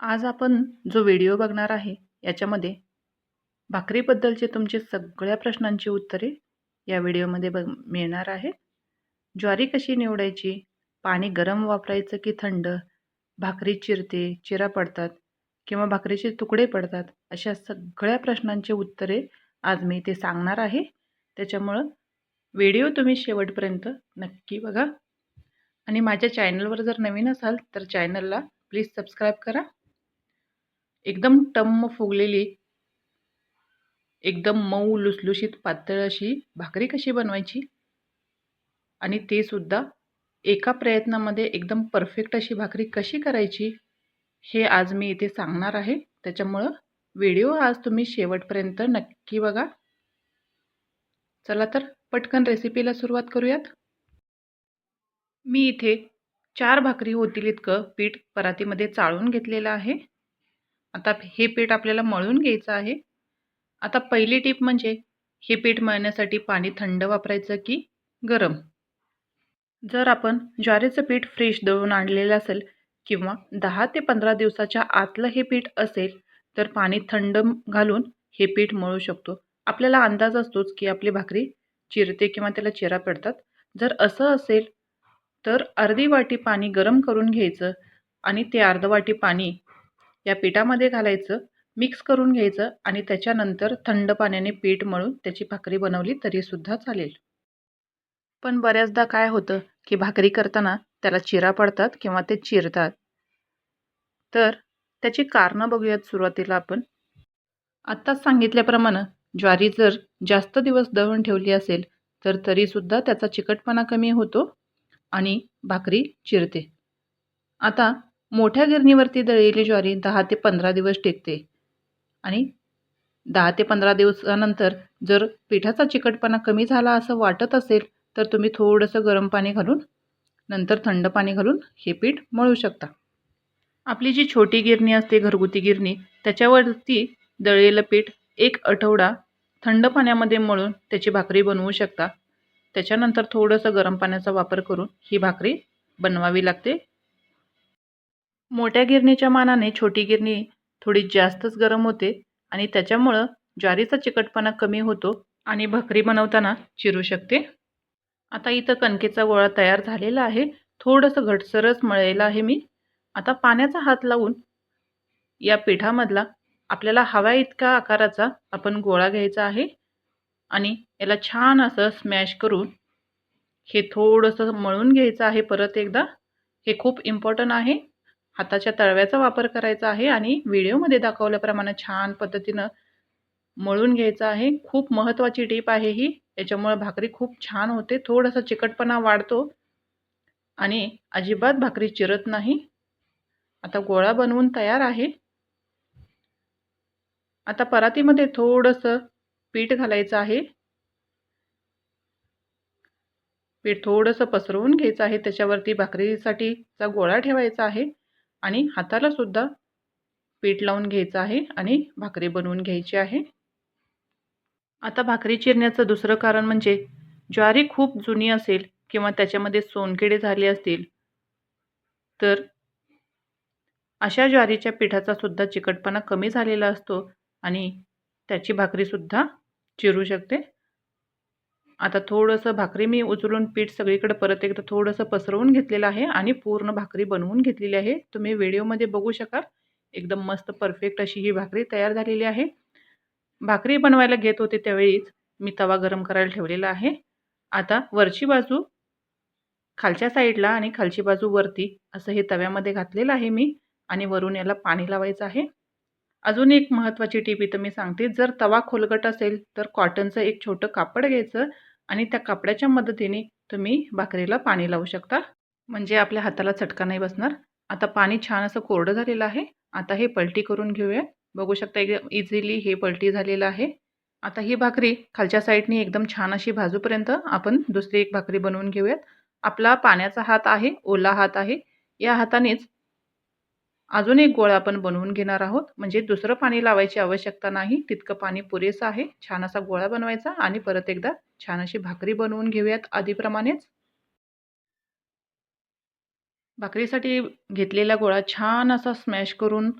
आज आपण जो व्हिडिओ बघणार आहे याच्यामध्ये भाकरीबद्दलचे तुमचे सगळ्या प्रश्नांची उत्तरे या व्हिडिओमध्ये बघ मिळणार आहे. ज्वारी कशी निवडायची? पाणी गरम वापरायचं की थंड? भाकरी चिरते चिरा पडतात किंवा भाकरीचे तुकडे पडतात अशा सगळ्या प्रश्नांची उत्तरे आज मी ते सांगणार आहे. त्याच्यामुळं व्हिडिओ तुम्ही शेवटपर्यंत नक्की बघा. आणि माझ्या चॅनलवर जर नवीन असाल तर चॅनलला प्लीज सबस्क्राईब करा. एकदम टम्म फुगलेली एकदम मऊ लुसलुशीत पातळ अशी भाकरी कशी बनवायची? आणि ते सुद्धा एका प्रयत्नामध्ये एकदम परफेक्ट अशी भाकरी कशी करायची? हे आज मी इथे सांगणार आहे. त्याच्यामुळं व्हिडिओ आज तुम्ही शेवटपर्यंत नक्की बघा. चला तर पटकन रेसिपीला सुरुवात करूयात. मी इथे चार भाकरी होतील इतकं पीठ परातीमध्ये चाळून घेतलेलं आहे. आता हे पीठ आपल्याला मळून घ्यायचं आहे. आता पहिली टीप म्हणजे हे पीठ मळण्यासाठी पाणी थंड वापरायचं की गरम? जर आपण ज्वारीचं पीठ फ्रेश दळून आणलेलं असेल किंवा दहा ते पंधरा दिवसाच्या आतलं हे पीठ असेल तर पाणी थंड घालून हे पीठ मळू शकतो. आपल्याला अंदाज असतोच की आपली भाकरी चिरते किंवा त्याला चिरा पडतात. जर असं असेल तर अर्धी वाटी पाणी गरम करून घ्यायचं आणि ते अर्ध वाटी पाणी या पिठामध्ये घालायचं मिक्स करून घ्यायचं आणि त्याच्यानंतर थंड पाण्याने पीठ मळून त्याची भाकरी बनवली तरीसुद्धा चालेल. पण बऱ्याचदा काय होतं की भाकरी करताना त्याला चिरा पडतात किंवा ते चिरतात. तर त्याची कारणं बघूयात सुरुवातीला आपण. आत्ताच सांगितल्याप्रमाणे ज्वारी जर जास्त दिवस दळून ठेवली असेल तर तरीसुद्धा त्याचा चिकटपणा कमी होतो आणि भाकरी चिरते. आता मोठ्या गिरणीवरती दळलेली ज्वारी दहा ते पंधरा दिवस टिकते. आणि दहा ते पंधरा दिवसानंतर जर पिठाचा चिकटपणा कमी झाला असं वाटत असेल तर तुम्ही थोडंसं गरम पाणी घालून नंतर थंड पाणी घालून हे पीठ मळू शकता. आपली जी छोटी गिरणी असते घरगुती गिरणी त्याच्यावरती दळलेलं पीठ एक आठवडा थंड पाण्यामध्ये मळून त्याची भाकरी बनवू शकता. त्याच्यानंतर थोडंसं गरम पाण्याचा वापर करून ही भाकरी बनवावी लागते. मोठ्या गिरणीच्या मानाने छोटी गिरणी थोडी जास्तच गरम होते आणि त्याच्यामुळं ज्वारीचा चिकटपणा कमी होतो आणि भकरी बनवताना चिरू शकते. आता इथं कणकेचा गोळा तयार झालेला आहे. थोडंसं घटसरच मळलेलं आहे मी. आता पाण्याचा हात लावून या पिठामधला आपल्याला हव्या इतका आकाराचा आपण गोळा घ्यायचा आहे आणि याला छान असं स्मॅश करून हे थोडंसं मळून घ्यायचं आहे परत एकदा. हे खूप इम्पॉर्टंट आहे. हाताच्या तळव्याचा वापर करायचा आहे आणि व्हिडिओमध्ये दाखवल्याप्रमाणे छान पद्धतीनं मळून घ्यायचं आहे. खूप महत्त्वाची टीप आहे ही. याच्यामुळं भाकरी खूप छान होते. थोडासा चिकटपणा वाढतो आणि अजिबात भाकरी चिरत नाही. आता गोळा बनवून तयार आहे. आता परातीमध्ये थोडंसं पीठ घालायचं आहे. पीठ थोडंसं पसरवून घ्यायचं आहे. त्याच्यावरती भाकरीसाठीचा गोळा ठेवायचा आहे. आणि हाताला सुद्धा पीठ लावून घ्यायचं आहे आणि भाकरी बनवून घ्यायची आहे. आता भाकरी चिरण्याचं दुसरं कारण म्हणजे ज्वारी खूप जुनी असेल किंवा त्याच्यामध्ये सोनकिडे झाले असतील तर अशा ज्वारीच्या पिठाचा सुद्धा चिकटपणा कमी झालेला असतो आणि त्याची भाकरीसुद्धा चिरू शकते. आता थोडंसं भाकरी मी उचलून पीठ सगळीकडे परत एकदा थोडंसं पसरवून घेतलेलं आहे आणि पूर्ण भाकरी बनवून घेतलेली आहे. तुम्ही व्हिडिओमध्ये बघू शकाल. एकदम मस्त परफेक्ट अशी ही भाकरी तयार झालेली आहे. भाकरी बनवायला घेत होते त्यावेळीच मी तवा गरम करायला ठेवलेला आहे. आता वरची बाजू खालच्या साईडला आणि खालची बाजू वरती असं हे तव्यामध्ये घातलेलं आहे मी आणि वरून याला पाणी लावायचं आहे. अजून एक महत्त्वाची टीप इथं मी सांगते. जर तवा खोलगट असेल तर कॉटनचं एक छोटं कापड घ्यायचं आणि त्या कापडाच्या मदतीने तुम्ही भाकरीला पाणी लावू शकता. म्हणजे आपल्या हाताला चटका नाही बसणार. आता पाणी छान असं कोरडं झालेलं आहे. आता हे पलटी करून घेऊया. बघू शकता एकदम इझिली हे पलटी झालेलं आहे. आता ही भाकरी खालच्या साईडनी एकदम छान अशी भाजूपर्यंत आपण दुसरी एक भाकरी बनवून घेऊयात. आपला पाण्याचा हात आहे ओला हात आहे. या हातानेच अजून एक गोळा आपण बनवून घेणार आहोत. म्हणजे दुसरं पाणी लावायची आवश्यकता नाही. तितकं पाणी पुरेसं आहे. छान असा गोळा बनवायचा आणि परत एकदा छान अशी भाकरी बनवून घेऊयात आधीप्रमाणेच. भाकरीसाठी घेतलेला गोळा छान असा स्मॅश करून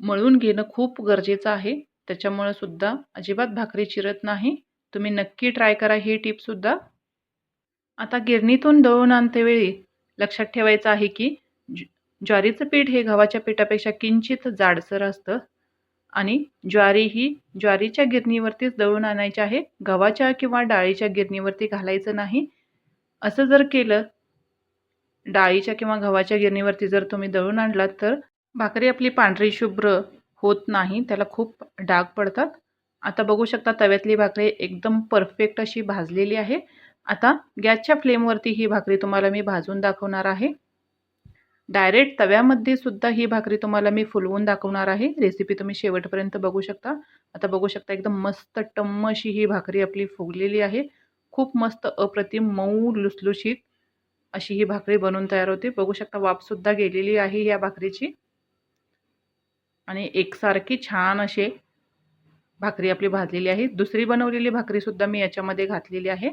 मळून घेणं खूप गरजेचं आहे. त्याच्यामुळं सुद्धा अजिबात भाकरी चिरत नाही. तुम्ही नक्की ट्राय करा ही टिपसुद्धा आता गिरणीतून दळून आणतेवेळी लक्षात ठेवायचं आहे की ज्वारीचं पीठ हे गव्हाच्या पिठापेक्षा किंचित जाडसर असतं. आणि ज्वारी ही ज्वारीच्या गिरणीवरतीच दळून आणायची आहे. गव्हाच्या किंवा डाळीच्या गिरणीवरती घालायचं नाही. असं जर केलं डाळीच्या किंवा गव्हाच्या गिरणीवरती जर तुम्ही दळून आणलात तर भाकरी आपली पांढरी शुभ्र होत नाही त्याला खूप डाग पडतात. आता बघू शकता तव्यातली भाकरी एकदम परफेक्ट अशी भाजलेली आहे. आता गॅसच्या फ्लेमवरती ही भाकरी तुम्हाला मी भाजून दाखवणार आहे. डायरेक्ट तव्यामध्ये सुद्धा ही भाकरी तुम्हाला मी फुलवून दाखवणार आहे. रेसिपी तुम्ही शेवटपर्यंत बघू शकता. आता बघू शकता एकदम मस्त टम्म अशी ही भाकरी आपली फुगलेली आहे. खूप मस्त अप्रतिम मऊ लुसलुशीत अशी ही भाकरी बनवून तयार होते. बघू शकता वाफसुद्धा गेलेली आहे या भाकरीची. आणि एकसारखी छान असे भाकरी आपली भाजलेली आहे. दुसरी बनवलेली भाकरीसुद्धा मी याच्यामध्ये घातलेली आहे.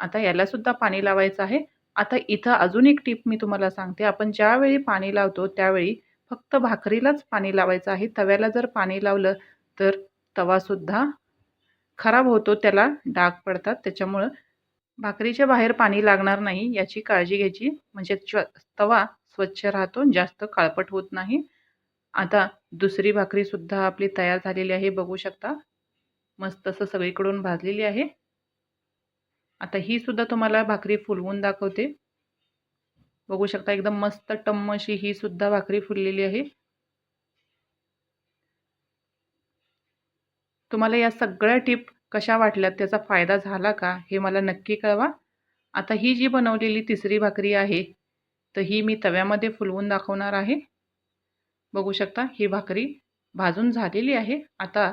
आता यालासुद्धा पाणी लावायचं आहे. आता इथं अजून एक टिप मी तुम्हाला सांगते. आपण ज्यावेळी पाणी लावतो त्यावेळी फक्त भाकरीलाच पाणी लावायचं आहे. तव्याला जर पाणी लावलं तर तवासुद्धा खराब होतो त्याला डाग पडतात. त्याच्यामुळं भाकरीच्या बाहेर पाणी लागणार नाही याची काळजी घ्यायची. म्हणजे तवा स्वच्छ राहतो जास्त काळपट होत नाही. आता दुसरी भाकरीसुद्धा आपली तयार झालेली आहे बघू शकता. मस्त असं सगळीकडून भाजलेली आहे. आता ही सुद्धा तुम्हाला भाकरी फुलवून दाखवते. बघू शकता एकदम मस्त टम्म अशी ही सुद्धा भाकरी फुललेली आहे. तुम्हाला या सगळ्या टिप कशा वाटल्यात त्याचा फायदा झाला का हे मला नक्की कळवा. आता ही जी बनवलेली तिसरी भाकरी आहे तर ही मी तव्यामध्ये फुलवून दाखवणार आहे. बघू शकता ही भाकरी भाजून झालेली आहे. आता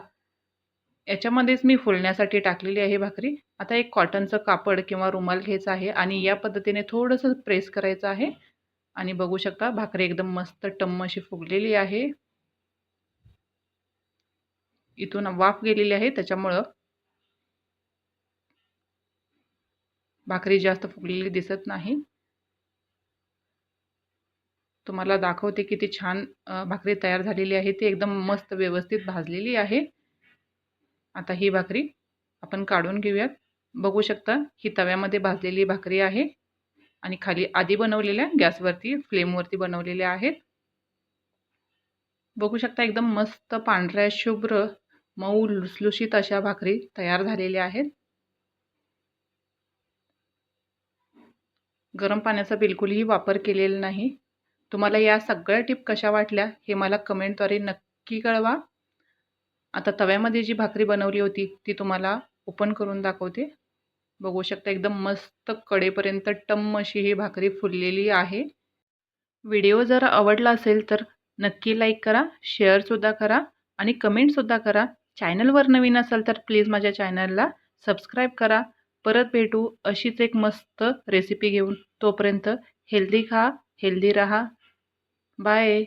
याच्यामध्येच मी फुलण्यासाठी टाकलेली आहे भाकरी. आता एक कॉटनचं कापड किंवा रुमाल घ्यायचं आहे आणि या पद्धतीने थोडंसं प्रेस करायचं आहे. आणि बघू शकता भाकरी एकदम मस्त टम्म अशी फुगलेली आहे. इथून वाफ गेलेली आहे त्याच्यामुळं भाकरी जास्त फुगलेली दिसत नाही. तुम्हाला दाखवते किती छान भाकरी तयार झालेली आहे. ती एकदम मस्त व्यवस्थित भाजलेली आहे. आता ही भाकरी आपण काढून घेऊयात. बघू शकता ही तव्यामध्ये भाजलेली भाकरी आहे आणि खाली आधी बनवलेल्या गॅसवरती फ्लेमवरती बनवलेल्या आहेत. बघू शकता एकदम मस्त पांढऱ्या शुभ्र मऊ लुसलुशीत अशा भाकरी तयार झालेल्या आहेत. गरम पाण्याचा बिलकुलही वापर केलेला नाही. तुम्हाला या सगळ्या टिप कशा वाटल्या हे मला कमेंटद्वारे नक्की कळवा. आता तव्यामध्ये जी भाकरी बनवली होती ती तुम्हाला ओपन करून दाखवते. बघू शकता एकदम मस्त कडेपर्यंत टम्म अशी ही भाकरी फुललेली आहे. व्हिडिओ जर आवडला असेल तर नक्की लाईक करा शेअरसुद्धा करा आणि कमेंटसुद्धा करा. चॅनलवर नवीन असाल तर प्लीज माझ्या चॅनलला सबस्क्राईब करा. परत भेटू अशीच एक मस्त रेसिपी घेऊन. तोपर्यंत हेल्दी खा हेल्दी राहा. बाय